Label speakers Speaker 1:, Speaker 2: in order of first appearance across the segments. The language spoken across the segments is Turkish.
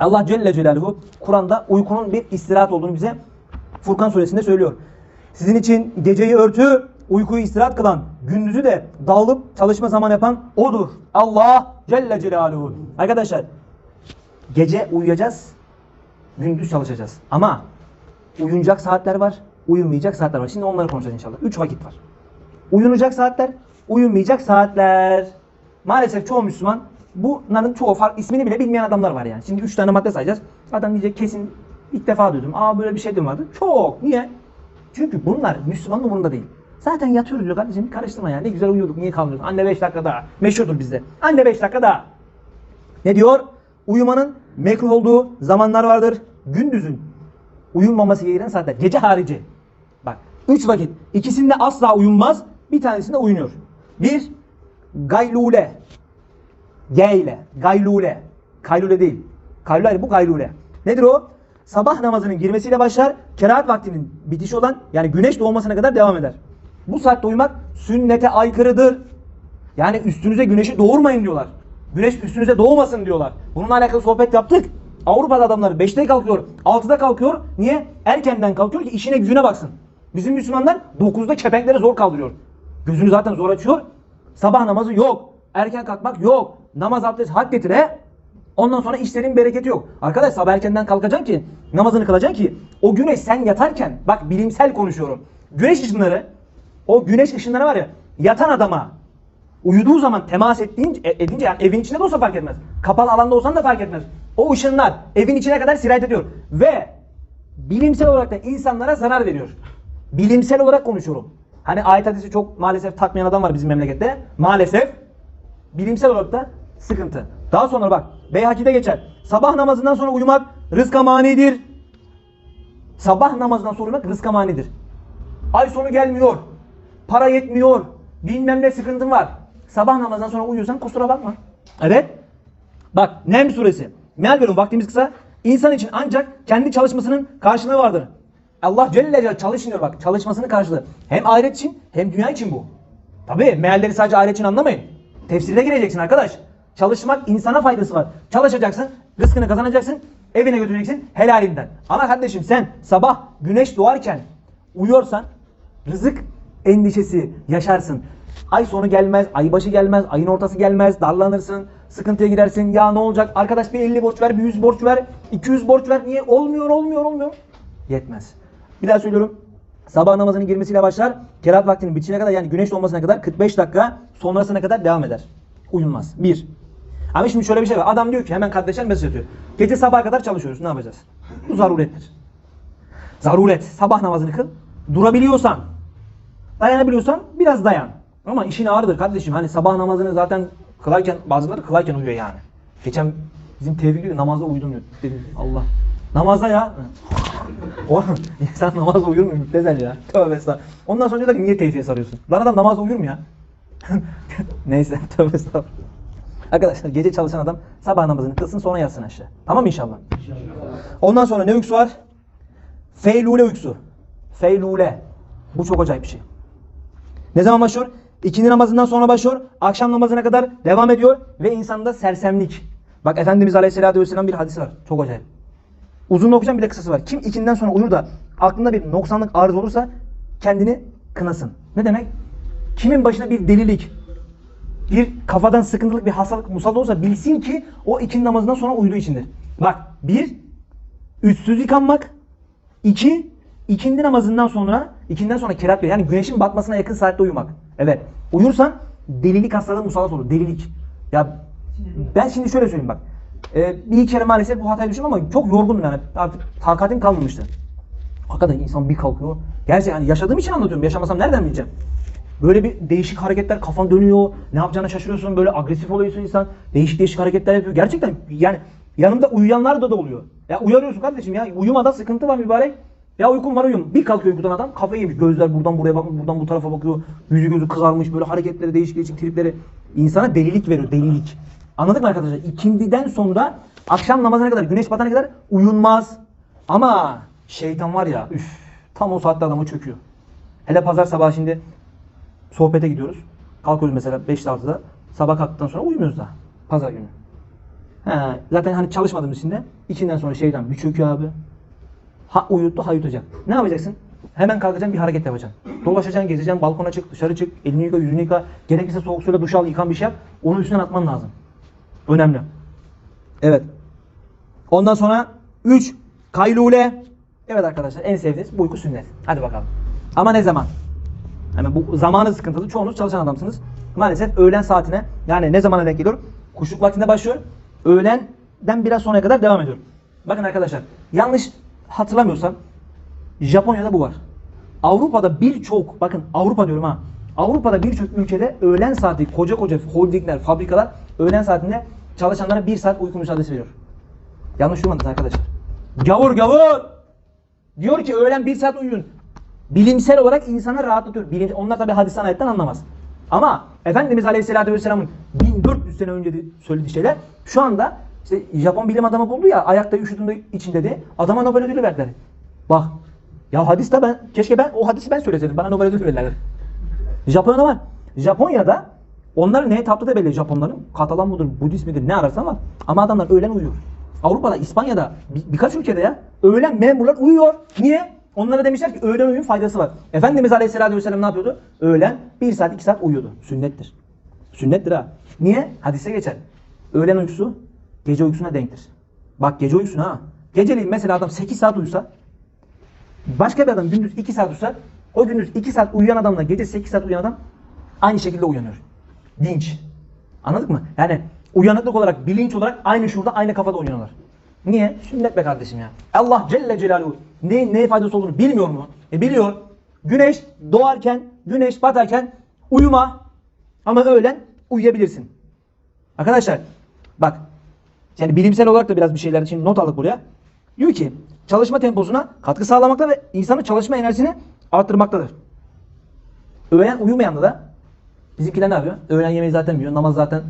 Speaker 1: Allah Celle Celaluhu Kur'an'da uykunun bir istirahat olduğunu bize Furkan suresinde söylüyor. Sizin için geceyi örtü, uykuyu istirahat kılan, gündüzü de dağılıp çalışma zaman yapan odur. Allah Celle Celaluhu. Arkadaşlar gece uyuyacağız, gündüz çalışacağız. Ama uyunacak saatler var, uyumayacak saatler var. Şimdi onları konuşacağız inşallah. Üç vakit var. Uyunacak saatler, uyumayacak saatler. Maalesef çoğu Müslüman bunların çoğu fark ismini bile bilmeyen adamlar var yani. Şimdi üç tane madde sayacağız. Adam diyecek kesin ilk defa duydum. Aa böyle bir şey vardı. Çok. Niye? Çünkü bunlar Müslümanın umurunda değil. Zaten yatıyoruz diyor kardeşim karıştırma ya. Ne güzel uyuyorduk niye kalmıyoruz? Anne 5 dakika daha. Meşhurdur bizde. Anne 5 dakika daha. Ne diyor? Uyumanın mekruh olduğu zamanlar vardır. Gündüzün uyunmaması gereken saatler. Gece harici. Bak. Üç vakit. İkisinde asla uyunmaz. Bir tanesinde uyunuyor. Bir, gaylule. G ile. Gaylule. Kaylule değil. Kaylule bu gaylule. Nedir o? Sabah namazının girmesiyle başlar. Kerahat vaktinin bitişi olan yani güneş doğmasına kadar devam eder. Bu saatte uyumak sünnete aykırıdır. Yani üstünüze güneşi doğurmayın diyorlar. Güneş üstünüze doğmasın diyorlar. Bununla alakalı sohbet yaptık. Avrupa'da adamlar 5'te kalkıyor, 6'da kalkıyor. Niye? Erkenden kalkıyor ki işine gücüne baksın. Bizim Müslümanlar 9'da kepenkleri zor kaldırıyor. Gözünü zaten zor açıyor. Sabah namazı yok. Erken kalkmak yok. Namaz abdest hak getire. Ondan sonra işlerin bereketi yok. Arkadaş sabah erkenden kalkacaksın ki namazını kılacaksın ki o güneş sen yatarken bak bilimsel konuşuyorum. Güneş ışınları o güneş ışınları var ya yatan adama uyuduğu zaman temas ettiğince, edince yani evin içinde de olsa fark etmez. Kapalı alanda olsan da fark etmez. O ışınlar evin içine kadar sirayet ediyor. Ve bilimsel olarak da insanlara zarar veriyor. Bilimsel olarak konuşuyorum. Hani ayet hadisi çok maalesef takmayan adam var bizim memlekette. Maalesef bilimsel olarak da sıkıntı. Daha sonra bak Beyhaki'de geçer. Sabah namazından sonra uyumak rızka manidir. Sabah namazından sonra uyumak rızka manidir. Ay sonu gelmiyor. Para yetmiyor. Bilmem ne sıkıntın var. Sabah namazından sonra uyuyorsan kusura bakma. Evet. Bak Nem suresi. Meal veriyorum vaktimiz kısa. İnsan için ancak kendi çalışmasının karşılığı vardır. Allah Celle Celaluhu çalışın diyor bak. Çalışmasının karşılığı. Hem ahiret için hem dünya için bu. Tabii mealleri sadece ahiret için anlamayın. Tefsirine gireceksin arkadaş. Çalışmak insana faydası var. Çalışacaksın, rızkını kazanacaksın, evine götüreceksin helalinden. Ama kardeşim sen sabah güneş doğarken uyuyorsan rızık endişesi yaşarsın. Ay sonu gelmez, ay başı gelmez, ayın ortası gelmez, darlanırsın, sıkıntıya girersin. Ya ne olacak? Arkadaş bir 50 borç ver, bir 100 borç ver, 200 borç ver. Niye? Olmuyor, olmuyor, olmuyor. Yetmez. Bir daha söylüyorum. Sabah namazının girmesiyle başlar. Kerahat vaktinin bitişine kadar yani güneş doğmasına kadar 45 dakika sonrasına kadar devam eder. Uyunmaz. Bir. Ama şimdi şöyle bir şey var. Adam diyor ki hemen kardeşler mesaj atıyor. Gece sabaha kadar çalışıyoruz. Ne yapacağız? Bu zarurettir. Zaruret. Sabah namazını kıl. Durabiliyorsan, dayanabiliyorsan biraz dayan. Ama işin ağırdır kardeşim. Hani sabah namazını zaten kılarken bazıları kılarken uyuyor yani. Geçen bizim Tevfik diyor namazda uyudum diyor. Dedim Allah. Namazda ya. Oğlum insan namazda uyur mu? Müptezel ya. Tövbe estağfurullah. Ondan sonra diyorlar ki niye teyfiye sarıyorsun? Lan adam namazda uyur mu ya? Neyse tövbe estağfurullah. Arkadaşlar gece çalışan adam sabah namazını kılsın sonra yatsın aşağı. Tamam mı inşallah? Ondan sonra ne uykusu var? Feylule uykusu. Feylule. Bu çok acayip bir şey. Ne zaman başlıyor? İkindi namazından sonra başlıyor. Akşam namazına kadar devam ediyor. Ve insanda sersemlik. Bak Efendimiz Aleyhisselatü Vesselam bir hadisi var. Çok acayip. Uzun okuyacağım bir de kısası var. Kim ikinden sonra uyur da aklında bir noksanlık arız olursa kendini kınasın. Ne demek? Kimin başına bir delilik, bir kafadan sıkıntılık bir hastalık musallat olsa bilsin ki o ikindi namazından sonra uyuduğu içindir. Bak bir, üstsüz yıkanmak. iki ikindi namazından sonra, ikinden sonra kerat yani güneşin batmasına yakın saatte uyumak. Evet. Uyursan delilik hastalığı musallat olur. Delilik. Ya ben şimdi şöyle söyleyeyim bak. Ee, bir kere maalesef bu hatayı düştüm ama çok yorgundum yani. Artık takatim kalmamıştı. Hakikaten insan bir kalkıyor. Gerçi yani yaşadığım için anlatıyorum. Yaşamasam nereden bileceğim? Böyle bir değişik hareketler kafan dönüyor. Ne yapacağını şaşırıyorsun. Böyle agresif oluyorsun insan. Değişik değişik hareketler yapıyor. Gerçekten yani yanımda uyuyanlar da da oluyor. Ya uyarıyorsun kardeşim ya. Uyumada sıkıntı var mübarek. Ya uykum var uyum. Bir kalkıyor uykudan adam kafayı yemiş. Gözler buradan buraya bakmış, buradan bu tarafa bakıyor. Yüzü gözü kızarmış böyle hareketleri değişik değişik tripleri. insana delilik veriyor delilik. Anladık mı arkadaşlar? İkindiden sonra akşam namazına kadar güneş batana kadar uyunmaz. Ama şeytan var ya üf tam o saatte adamı çöküyor. Hele pazar sabahı şimdi sohbete gidiyoruz. Kalkıyoruz mesela 5'te 6'da. Sabah kalktıktan sonra uyumuyoruz daha. Pazar günü. He, zaten hani çalışmadığımız için de içinden sonra şeytan bir çöküyor abi. Ha uyuttu ha yutacak. Ne yapacaksın? Hemen kalkacaksın bir hareket yapacaksın. Dolaşacaksın, gezeceksin, balkona çık, dışarı çık, elini yıka, yüzünü yıka. Gerekirse soğuk suyla duş al, yıkan bir şey yap. Onu üstünden atman lazım. Önemli. Evet. Ondan sonra 3 kaylule. Evet arkadaşlar en sevdiğiniz bu uyku sünnet. Hadi bakalım. Ama ne zaman? Hemen bu zamanı sıkıntılı. Çoğunuz çalışan adamsınız. Maalesef öğlen saatine yani ne zamana denk geliyor? Kuşluk vaktinde başlıyor. Öğlenden biraz sonraya kadar devam ediyor. Bakın arkadaşlar yanlış hatırlamıyorsam Japonya'da bu var. Avrupa'da birçok bakın Avrupa diyorum ha. Avrupa'da birçok ülkede öğlen saati koca koca holdingler, fabrikalar öğlen saatinde çalışanlara bir saat uyku müsaadesi veriyor. Yanlış duymadınız arkadaşlar. Gavur gavur! Diyor ki öğlen bir saat uyuyun. Bilimsel olarak insana rahatlatıyor. Bilim, onlar tabi hadisten ayetten anlamaz. Ama Efendimiz Aleyhisselatü Vesselam'ın 1400 sene önce de söylediği şeyler şu anda işte Japon bilim adamı buldu ya ayakta üşüdüğünde için dedi. Adama Nobel ödülü verdiler. Bak. Ya hadiste ben keşke ben o hadisi ben söyleseydim. Bana Nobel ödülü verirler. Japonya'da var. Japonya'da onlar neye taptı da belli Japonların. Katalan mıdır, Budist midir ne ararsan var. Ama adamlar öğlen uyuyor. Avrupa'da, İspanya'da bir- birkaç ülkede ya öğlen memurlar uyuyor. Niye? Onlara demişler ki öğlen uyuyun faydası var. Efendimiz Aleyhisselatü Vesselam ne yapıyordu? Öğlen 1 saat 2 saat uyuyordu. Sünnettir. Sünnettir ha. Niye? Hadise geçer. Öğlen uykusu gece uykusuna denktir. Bak gece uykusuna ha. Geceliğin mesela adam 8 saat uyusa Başka bir adam gündüz 2 saat uyusa o gündüz 2 saat uyuyan adamla gece 8 saat uyuyan adam aynı şekilde uyanıyor. Dinç. Anladık mı? Yani uyanıklık olarak, bilinç olarak aynı şurada, aynı kafada uyanıyorlar. Niye? Sünnet be kardeşim ya. Allah Celle Celaluhu ne, neye faydası olduğunu bilmiyor mu? E biliyor. Güneş doğarken, güneş batarken uyuma ama öğlen uyuyabilirsin. Arkadaşlar bak yani bilimsel olarak da biraz bir şeyler için not aldık buraya. Diyor ki çalışma temposuna katkı sağlamakta ve insanın çalışma enerjisini arttırmaktadır. Öğlen uyumayan da bizimkiler ne yapıyor? Öğlen yemeği zaten yiyor. Namaz zaten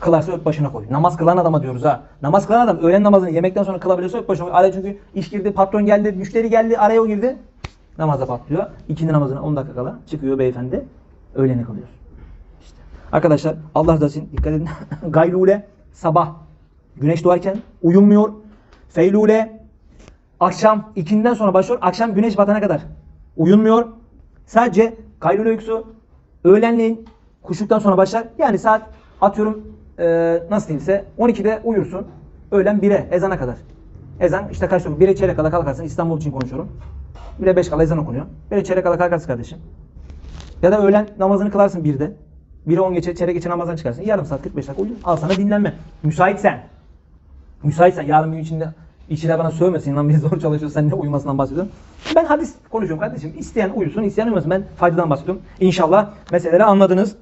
Speaker 1: kılarsa öp başına koy. Namaz kılan adama diyoruz ha. Namaz kılan adam öğlen namazını yemekten sonra kılabiliyorsa öp başına koy. Araya çünkü iş girdi, patron geldi, müşteri geldi, araya o girdi. Namaza patlıyor. İkindi namazına 10 dakika kala çıkıyor beyefendi. Öğleni kılıyor. İşte. Arkadaşlar Allah razı olsun dikkat edin. Gaylule sabah güneş doğarken uyumuyor. Feylule akşam ikinden sonra başlıyor. Akşam güneş batana kadar uyunmuyor. Sadece kaylule uykusu öğlenleyin kuşluktan sonra başlar. Yani saat atıyorum eee nasıl diyeyimse 12'de uyursun. Öğlen 1'e ezana kadar. Ezan işte kaç sonra 1'e çeyrek kala kalkarsın. İstanbul için konuşuyorum. 1'e 5 kala ezan okunuyor. 1'e çeyrek kala kalkarsın kardeşim. Ya da öğlen namazını kılarsın 1'de. 1'e 10 geçe, çeyrek geçe namazdan çıkarsın. Yarım saat 45 dakika uyu. Al sana dinlenme. Müsaitsen. Müsaitsen yarın gün içinde işçiler bana sövmesin lan biz zor çalışıyoruz sen ne uyumasından bahsediyorsun. Ben hadis konuşuyorum kardeşim. İsteyen uyusun, isteyen uyumasın. Ben faydadan bahsediyorum. İnşallah meseleleri anladınız.